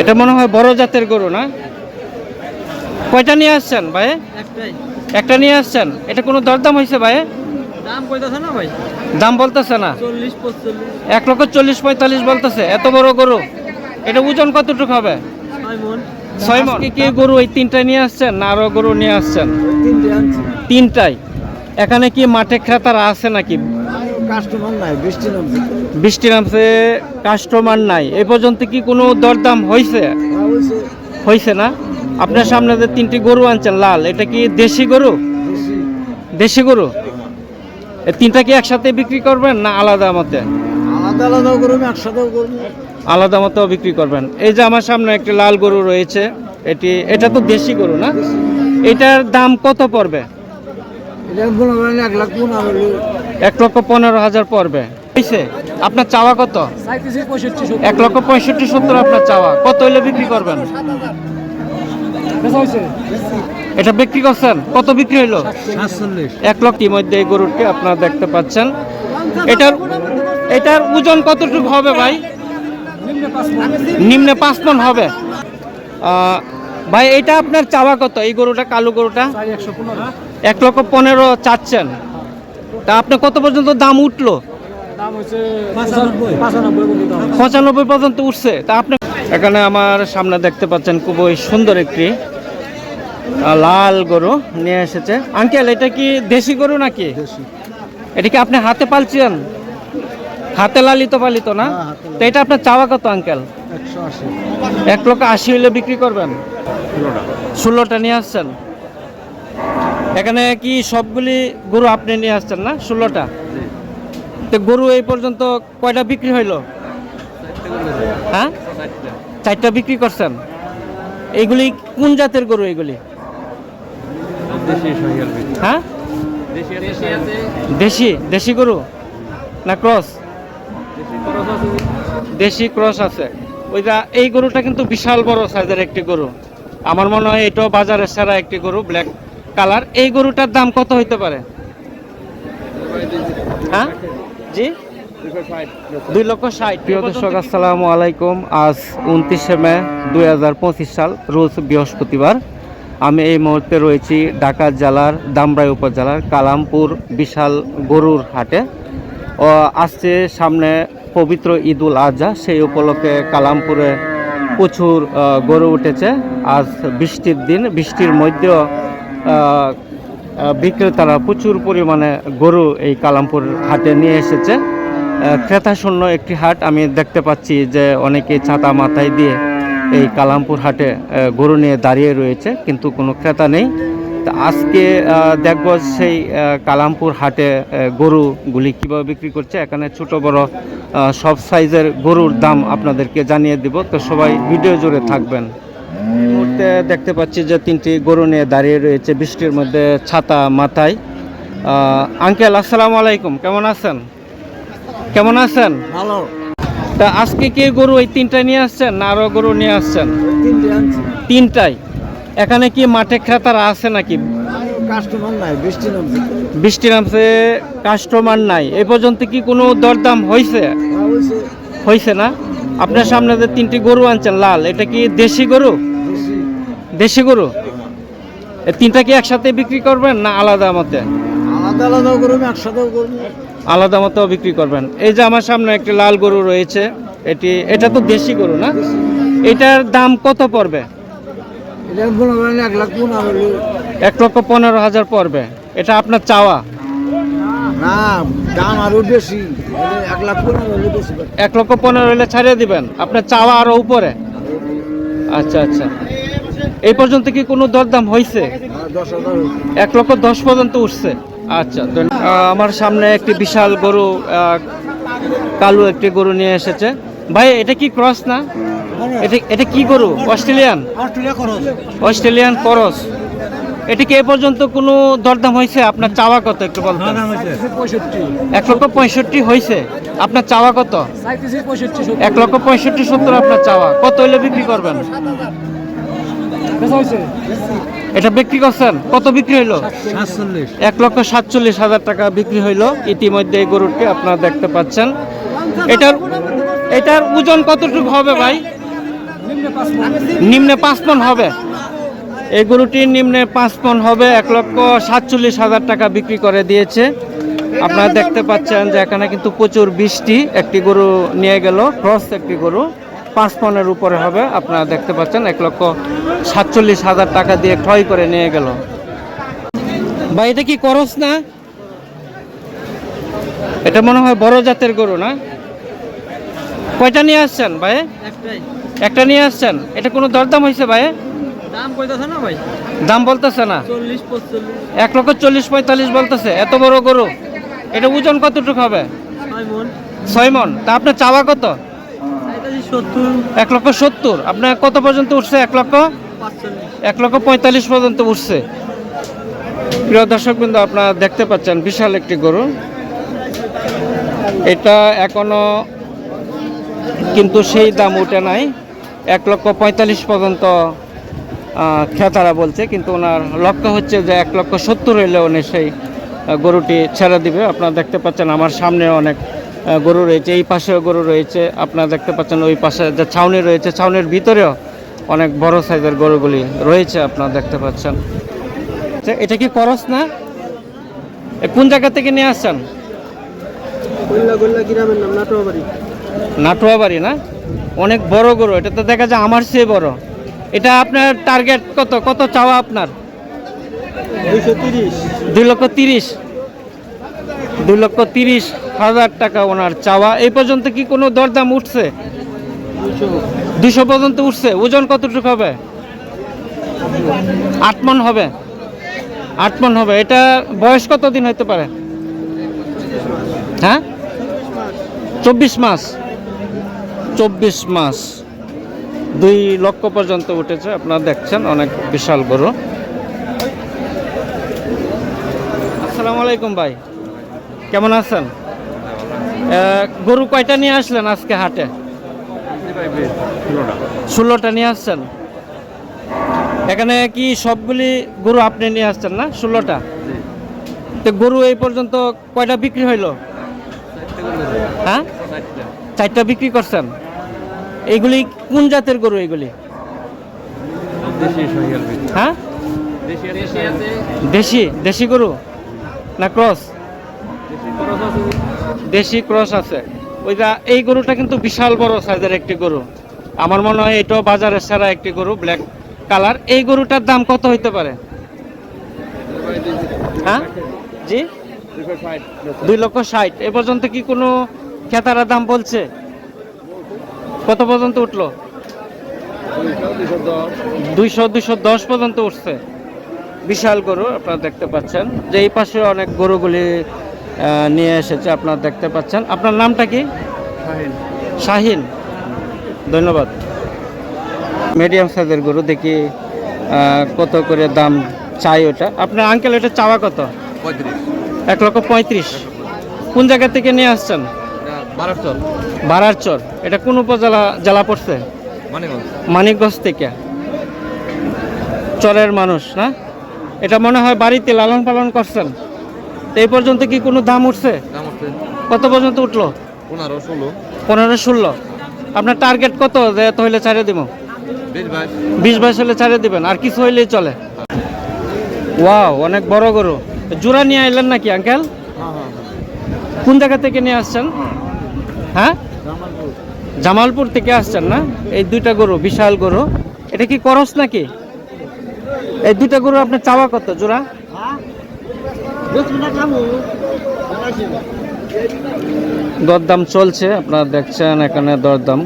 এটা মনে হয় বড় জাতের গরু না? কয়টা নিয়ে আসছেন ভাই? একটা নিয়ে আসছেন? এটা কোনো দরদাম হয়েছে ভাই? দাম বলতেছে না? এক লক্ষ চল্লিশ পঁয়তাল্লিশ বলতেছে। এত বড় গরু। এটা ওজন কতটুকু হবে? ছয় মন। কি গরু এই তিনটা নিয়ে আসছেন না আরও গরু নিয়ে আসছেন? তিনটে তিনটাই এখানে কি মাঠে ক্রেতারা আছে নাকি? কাস্টমার নাই বৃষ্টি নামছে। বৃষ্টি নামছে কাস্টমার নাই। এ পর্যন্ত কি কোনো দরদাম হয়েছে হয়েছে হয়েছে না? আপনার সামনে যে তিনটি গরু আনছেন লাল এটা কি দেশি গরু? দেশি। গরু? তিনটা কি একসাথে বিক্রি করবেন না আলাদা মতে? আলাদা আলাদাও একসাথেও আলাদা মতো বিক্রি করবেন। এই যে আমার সামনে একটি লাল গরু রয়েছে এটি এটা তো দেশি গরু না? এটার দাম কত পড়বে? এটা এক লাখ পনেরো এক লক্ষ পনেরো হাজার পড়বে। হয়েছে আপনার চাওয়া কত? এক লক্ষ পঁয়ষট্টি সত্তর আপনার চাওয়া। কত হইলে বিক্রি করবেন? এটা বিক্রি করছেন? কত বিক্রি হইল? এক লক্ষ মধ্যে এই গরুটি আপনারা দেখতে পাচ্ছেন। এটার এটার ওজন কতটুকু হবে ভাই? নিম্নে পাঁচ মন হবে। ভাই এটা আপনার চাওয়া কত? এই গরুটা কালো গরুটা? এক লক্ষ পনেরো চাচ্ছেন। তা আপনার কত পর্যন্ত দাম উঠল? পঁচানব্বই। পর্যন্ত। উঠছে। তা আপনি এখানে আমার সামনে দেখতে পাচ্ছেন খুবই সুন্দর একটি লাল গরু নিয়ে এসেছে। আঙ্কেল এটা কি দেশি গরু নাকি? এটা কি আপনি হাতে পালছেন হাতে লালিত পালিত না? হ্যাঁ। তো এটা আপনার চাওয়া কত আঙ্কেল? একশো আশি। এক লক্ষ আশি হইলে বিক্রি করবেন? ষোলোটা নিয়ে আসছেন। এখানে কি সবগুলি গরু আপনি নিয়ে আসছেন না? ষোলোটা? তো গরু এই পর্যন্ত কয়টা বিক্রি হইল? হ্যাঁ? চারটা বিক্রি করছেন। এইগুলি কোন জাতের গরু এইগুলি হ্যাঁ? দেশি দেশি গরু না ক্রস? দেশি ক্রস আছে। ওইটা এই গরুটা কিন্তু বিশাল বড় সাইজের একটি গরু। আমার মনে হয় এটাও বাজারের সেরা একটি গরু ব্ল্যাক কালার এই গরুটার দাম কত হইতে পারে? হ্যাঁ? জি? দুই লক্ষ ষাট। প্রিয় দর্শক আসসালামু আলাইকুম। আজ উনত্রিশে মে দুই হাজার পঁচিশ সাল রোজ বৃহস্পতিবার। আমি এই মুহূর্তে রয়েছি ঢাকা জেলার দামরাই উপজেলার কালামপুর বিশাল গরুর হাটে। ও আসছে সামনে পবিত্র ঈদুল আজহা সেই উপলক্ষে কালামপুরে প্রচুর গরু উঠেছে। আজ বৃষ্টির দিন বৃষ্টির মধ্যেও বিক্রেতারা প্রচুর পরিমাণে গরু এই কালামপুর হাটে নিয়ে এসেছে। ক্রেতাশূন্য একটি হাট, আমি দেখতে পাচ্ছি যে অনেকে ছাতা মাথায় দিয়ে এই কালামপুর হাটে গরু নিয়ে দাঁড়িয়ে রয়েছে, কিন্তু কোনো ক্রেতা নেই। তা আজকে দেখব সেই কালামপুর হাটে গরুগুলি কীভাবে বিক্রি করছে। এখানে ছোট বড় সব সাইজের গরুর দাম আপনাদেরকে জানিয়ে দিব। তো সবাই ভিডিও জুড়ে থাকবেন। মুহূর্তে দেখতে পাচ্ছি যে তিনটি গরু নিয়ে দাঁড়িয়ে রয়েছে বৃষ্টির মধ্যে ছাতা মাথায়। আঙ্কেল আসসালামু আলাইকুম। কেমন আছেন? কেমন আছেন? ভালো। তা আজকে কি গরু এই তিনটা নিয়ে আসছেন না আরও গরু নিয়ে আসছেন? তিনটে তিনটাই। এখানে কি মাঠে ক্রেতারা আছে নাকি? কাস্টমার নাই বৃষ্টি নামছে। বৃষ্টি নামছে কাস্টমার নাই। এ পর্যন্ত কি কোনো দরদাম হয়েছে হয়েছে হয়েছে না? আপনার সামনে যে তিনটি গরু আনছেন লাল এটা কি দেশি গরু? দেশি গরু? তিনটা কি একসাথে বিক্রি করবেন না আলাদা মতে? আলাদা আলাদাও একসাথেও আলাদা মতো বিক্রি করবেন। এই যে আমার সামনে একটি লাল গরু রয়েছে এটি এটা তো দেশি গরু না? এটার দাম কত পড়বে? এক লক্ষ পনেরো হাজার পড়বে। এটা আপনার চাওয়া? না দাম আরও বেশি। এক লক্ষ পনেরো হলে ছাড়িয়ে দিবেন। আপনার চাওয়া আরও উপরে? আচ্ছা আচ্ছা। এই পর্যন্ত কি কোনো দরদাম হয়েছে। এক লক্ষ দশ পর্যন্ত উঠছে। আচ্ছা আমার সামনে একটি বিশাল গরু কালো একটি গরু নিয়ে এসেছে। ভাই এটা কি ক্রস না? এটা এটা কি গরু? অস্ট্রেলিয়ান? অস্ট্রেলিয়ান করস। এটা কি এ পর্যন্ত কোনো দরদাম হয়েছে আপনার চাওয়া কত একটু পঁয়ষট্টি এক লক্ষ পঁয়ষট্টি হয়েছে আপনার চাওয়া কত? এক লক্ষ পঁয়ষট্টি সত্তর আপনার চাওয়া। কত হইলে বিক্রি করবেন? এটা বিক্রি করছেন? কত বিক্রি হইল? এক লক্ষ সাতচল্লিশ হাজার টাকা বিক্রি হইল। ইতিমধ্যে এই গরুটি আপনারা দেখতে পাচ্ছেন। এটার এটার ওজন কতটুকু হবে ভাই? নিম্নে পাঁচ মন হবে। এই গরুটির নিম্নে পাঁচ মন হবে। এক লক্ষ সাতচল্লিশ হাজার টাকা বিক্রি করে দিয়েছে। আপনারা দেখতে পাচ্ছেন যে এখানে কিন্তু প্রচুর বৃষ্টি একটি গরু নিয়ে গেল ক্রস একটি গরু। পাঁচ মনের উপরে হবে। আপনারা দেখতে পাচ্ছেন এক লক্ষ সাতচল্লিশ হাজার টাকা দিয়ে ক্রয় করে নিয়ে গেল। ভাই এটা কি করস না? এটা মনে হয় বড় জাতের গরু না? কয়টা নিয়ে আসছেন ভাই? একটা নিয়ে আসছেন? এটা কোনো দরদাম হয়েছে ভাই? দাম ভাই? দাম বলতেছে না? এক লক্ষ চল্লিশ পঁয়তাল্লিশ বলতেছে। এত বড় গরু। এটা ওজন কতটুকু হবে? ছয় মন। তা আপনার চাওয়া কত? এক লক্ষ সত্তর। আপনার কত পর্যন্ত উঠছে? এক লক্ষ? এক লক্ষ পঁয়তাল্লিশ পর্যন্ত উঠছে। প্রিয় দর্শক বিন্দু আপনারা দেখতে পাচ্ছেন বিশাল একটি গরু। এটা এখনও কিন্তু সেই দাম উঠে নাই। এক লক্ষ পঁয়তাল্লিশ পর্যন্ত ক্রেতারা বলছে কিন্তু ওনার লক্ষ্য হচ্ছে যে এক লক্ষ সত্তর হইলে উনি সেই গরুটি ছেড়ে দিবে। আপনারা দেখতে পাচ্ছেন আমার সামনে অনেক গরু রয়েছে এই পাশেও গরু রয়েছে। আপনারা দেখতে পাচ্ছেন ওই পাশে যে ছাউনি রয়েছে ছাউনির ভিতরেও অনেক বড় সাইজের গরুগুলি রয়েছে আপনারা দেখতে পাচ্ছেন। আচ্ছা, এটা কি করস না? কোন জায়গা থেকে নিয়ে আসছেন? নাটুয়া বাড়ি না? অনেক বড় গরু এটা তো দেখা যায় আমার চেয়ে বড়। এটা আপনার টার্গেট কত? কত চাওয়া আপনার? দুই লক্ষ তিরিশ। দুই লক্ষ তিরিশ হাজার টাকা ওনার চাওয়া। এই পর্যন্ত কি কোনো দরদাম উঠছে? দুশো পর্যন্ত উঠছে। ওজন কতটুকু হবে? আট মন হবে। আট মন হবে। এটা বয়স কত দিন হতে পারে? হ্যাঁ? চব্বিশ মাস। চব্বিশ মাস। দুই লক্ষ পর্যন্ত উঠেছে। আপনারা দেখছেন, অনেক বিশাল গরু। আসসালামু আলাইকুম ভাই। কেমন আছেন? গরু কয়টা নিয়ে আসলেন আজকে হাটে? ষোলোটা নিয়ে আসছেন। এখানে কি সবগুলি গরু আপনি নিয়ে আসছেন না? ষোলোটা? তো গরু এই পর্যন্ত কয়টা বিক্রি হইল? হ্যাঁ? চারটা বিক্রি করছেন। এইগুলি কোন জাতের গরু এইগুলি হ্যাঁ? দেশি দেশি গরু না ক্রস? দেশি ক্রস আছে। ওইটা, এই গরুটা কিন্তু বিশাল বড় সাইজের একটি গরু। আমার মনে হয় এটাও বাজারের সেরা একটি গরু ব্ল্যাক কালার এই গরুটার দাম কত হইতে পারে? হ্যাঁ? জি? দুই লক্ষ ষাট। এ পর্যন্ত কি কোনো খেতারা দাম বলছে? কত পর্যন্ত উঠল? দুইশো দুইশো দশ পর্যন্ত উঠছে। বিশাল গরু, আপনারা দেখতে পাচ্ছেন। যে এই পাশে অনেক গরুগুলি নিয়ে এসেছে আপনারা দেখতে পাচ্ছেন। আপনার নামটা কি? শাহিন। ধন্যবাদ। মিডিয়াম সাইজের গরু দেখি কত করে দাম চাই ওটা। আপনার আঙ্কেল এটা চাওয়া কত? এক লক্ষ পঁয়ত্রিশ। কোন জায়গা থেকে নিয়ে আসছেন? বারাচল বারার চর এটা কোন উপজেলা জেলা পড়ছে? মানিকগঞ্জ থেকে। চরের মানুষ না? এটা মনে হয় বাড়িতে লালন পালন করছেন? এই পর্যন্ত কি কোনো দাম উঠছে? দাম কত পর্যন্ত উঠল? পনেরো ষোলো। পনেরো ষোলো। আপনার টার্গেট কত? যে এত হইলে ছাড়ে দিব। বিশ বাইশ। হলে ছাড়ে দিবেন। আর কিছু হইলেই চলে। ওয়াও অনেক বড় গরু। জোড়া নিয়ে আইলেন নাকি আঙ্কেল? হ্যাঁ হ্যাঁ কোন জায়গা থেকে নিয়ে আসছেন? হ্যাঁ? জামালপুর। থেকে আসছেন না? এই দুইটা গরু বিশাল গরু। এটা কি করস নাকি? এই দুইটা গরু আপনার চাওয়া কত জোড়া? দরদাম চলছে আপনারা দেখছেন এখানে দরদাম।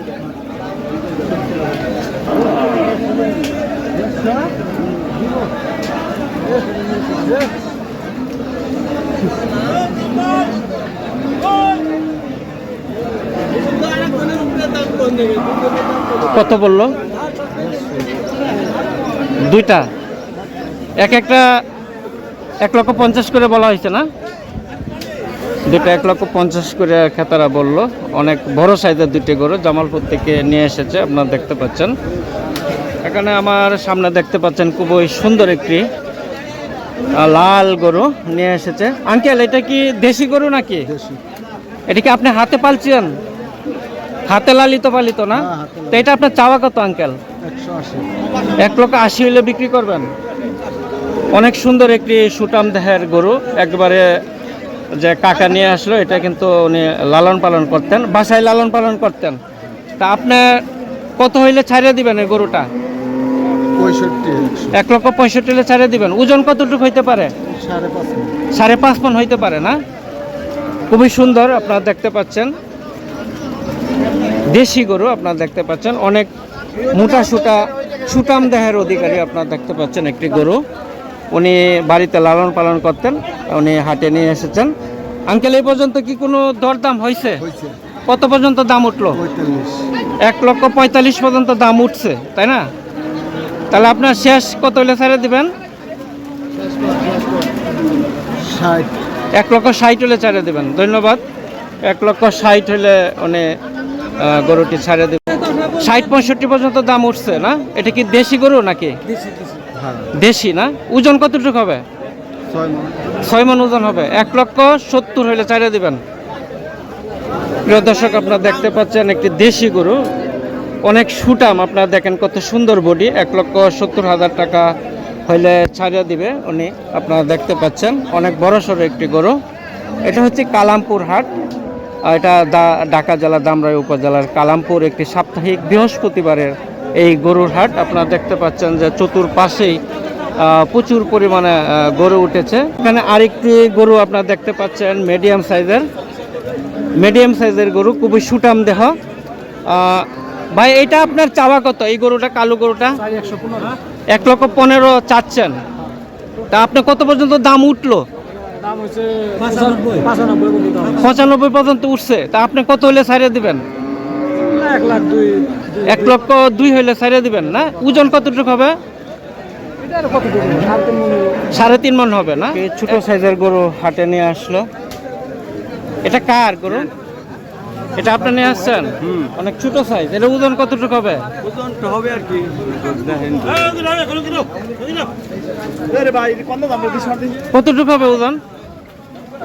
কত বলল? দুইটা। এক একটা এক লক্ষ পঞ্চাশ করে বলা হয়েছে না? দুটো এক লক্ষ পঞ্চাশ করে খেতারা বলল। অনেক বড় সাইজের দুটি গরু জামালপুর থেকে নিয়ে এসেছে আপনারা দেখতে পাচ্ছেন। এখানে আমার সামনে দেখতে পাচ্ছেন খুবই সুন্দর একটি লাল গরু নিয়ে এসেছে। আঙ্কেল এটা কি দেশি গরু নাকি? এটা কি আপনি হাতে পালছেন হাতে লালিত পালিত না? হ্যাঁ। তো এটা আপনার চাওয়া কত আঙ্কেল? একশো আশি। এক লক্ষ আশি হইলে বিক্রি করবেন? অনেক সুন্দর একটি সুটাম দেহের গরু। একবারে যে কাকা নিয়ে আসলো এটা কিন্তু উনি লালন পালন করতেন। বাসায় লালন পালন করতেন। তা আপনি কত হইলে ছাড়িয়ে দিবেন এই গরুটা? এক লক্ষ পঁয়ষট্টি হলে ছাড়িয়ে দিবেন। ওজন কতটুকু হইতে পারে? সাড়ে পাঁচ মন। হইতে পারে না? খুবই সুন্দর আপনারা দেখতে পাচ্ছেন। দেশি গরু আপনারা দেখতে পাচ্ছেন। অনেক মোটা সুটা সুটাম দেহের অধিকারী আপনারা দেখতে পাচ্ছেন একটি গরু। উনি বাড়িতে লালন পালন করতেন উনি হাটে নিয়ে এসেছেন। আঙ্কেল এই পর্যন্ত কি কোনো দরদাম হয়েছে? কত পর্যন্ত দাম উঠল? এক লক্ষ পঁয়তাল্লিশ পর্যন্ত দাম উঠছে তাই না? তাহলে আপনার শেষ কত হলে ছেড়ে দিবেন? ষাট। এক লক্ষ ষাট হলে ছাড়ে দেবেন ধন্যবাদ। এক লক্ষ ষাট হলে উনি গরুটি ছাড়ে দেবেন। ষাট পঁয়ষট্টি পর্যন্ত দাম উঠছে না? এটা কি দেশি গরু নাকি? দেশি না? ওজন কতটুকু হবে? ছয় মন। ওজন হবে। এক লক্ষ সত্তর হইলে ছাড়ে দিবেন। প্রিয় দর্শক আপনারা দেখতে পাচ্ছেন একটি দেশি গরু। অনেক সুটাম। আপনারা দেখেন কত সুন্দর বডি। এক লক্ষ সত্তর হাজার টাকা হইলে ছাড়িয়ে দিবে উনি। আপনারা দেখতে পাচ্ছেন অনেক বড় সড়ো একটি গরু। এটা হচ্ছে কালামপুর হাট। আর এটা দা- ঢাকা জেলা দামরাই উপজেলার কালামপুর। একটি সাপ্তাহিক বৃহস্পতিবারের এই গরুর হাট। আপনারা দেখতে পাচ্ছেন যে চতুর্পাশেই প্রচুর পরিমাণে গরু উঠেছে। এখানে আরেকটি গরু আপনারা দেখতে পাচ্ছেন মিডিয়াম সাইজের মিডিয়াম সাইজের গরু, খুবই সুটাম দেহ। ভাই, এটা আপনার চাওয়া কত? এই গরুটা, কালো গরুটা? এক লক্ষ পনেরো চাচ্ছেন। তা আপনি কত পর্যন্ত দাম উঠল? পঁচানব্বই পর্যন্ত উঠছে। তা আপনি কত হলে ছাড়িয়ে দিবেন? এক লাখ দুই। এক লক্ষ দুই হইলে ছাড়িয়ে দিবেন না? ওজন কতটুকু হবে? সাড়ে তিন মন হবে না? ছোট সাইজের গরু হাটে নিয়ে আসলো। এটা কার গরু? এটা আপনি নিয়ে আসছেন? অনেক ছোট সাইজ এটা ওজন কতটুকু হবে? ওজন তো হবে আর কি কতটুকু হবে ওজন?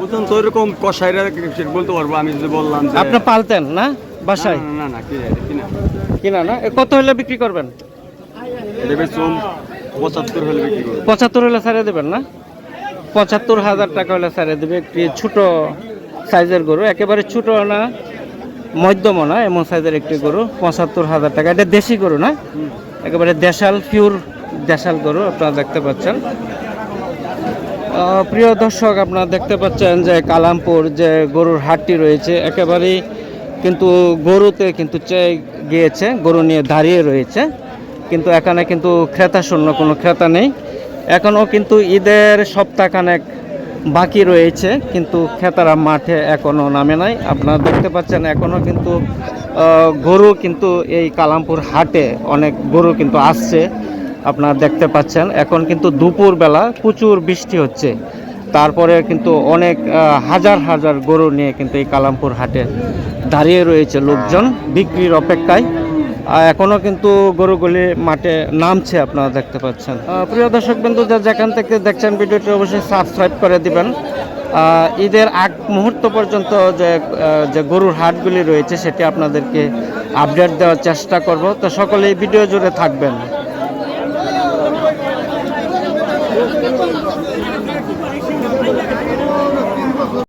ওজন তো এরকম কষাইরা বলতে পারব আমি যদি বললাম যে আপনি পালতেন না? বাসায়? না না কি কিনা। কিনা না? কত হলে বিক্রি করবেন? পঁচাত্তর হলে ছাড়িয়ে দেবেন না? পঁচাত্তর হাজার টাকা হলে ছাড়িয়ে দেবে একটি ছোট সাইজের গরু। একেবারে ছোট না মধ্যম না এমন সাইজের একটি গরু পঁচাত্তর হাজার টাকা। এটা দেশি গরু না? একেবারে দেশাল পিওর দেশাল গরু আপনারা দেখতে পাচ্ছেন। প্রিয় দর্শক আপনারা দেখতে পাচ্ছেন যে কালামপুর যে গরুর হাটটি রয়েছে একেবারেই কিন্তু গরুতে কিন্তু গিয়েছে, গরু নিয়ে দাঁড়িয়ে রয়েছে। কিন্তু এখানে কিন্তু ক্রেতা শূন্য, কোনো ক্রেতা নেই। এখনও কিন্তু ঈদের সপ্তাহখানেক বাকি রয়েছে, কিন্তু ক্রেতারা মাঠে এখনও নামে নাই। আপনারা দেখতে পাচ্ছেন, এখনও কিন্তু গরু কিন্তু এই কালামপুর হাটে অনেক গরু কিন্তু আসছে। আপনারা দেখতে পাচ্ছেন, এখন কিন্তু দুপুর বেলা প্রচুর বৃষ্টি হচ্ছে। তারপরে কিন্তু অনেক হাজার হাজার গরু নিয়ে কিন্তু এই কালামপুর হাটে দাঁড়িয়ে রয়েছে লোকজন বিক্রির অপেক্ষায়। এখনও কিন্তু গরুগুলি মাঠে নামছে আপনারা দেখতে পাচ্ছেন। প্রিয় দর্শক বিন্দু যেখান থেকে দেখছেন ভিডিওটি অবশ্যই সাবস্ক্রাইব করে দিবেন। ঈদের আগ মুহূর্ত পর্যন্ত যে যে গরুর হাটগুলি রয়েছে সেটি আপনাদেরকে আপডেট দেওয়ার চেষ্টা করব। তো সকলেই ভিডিও জুড়ে থাকবেন।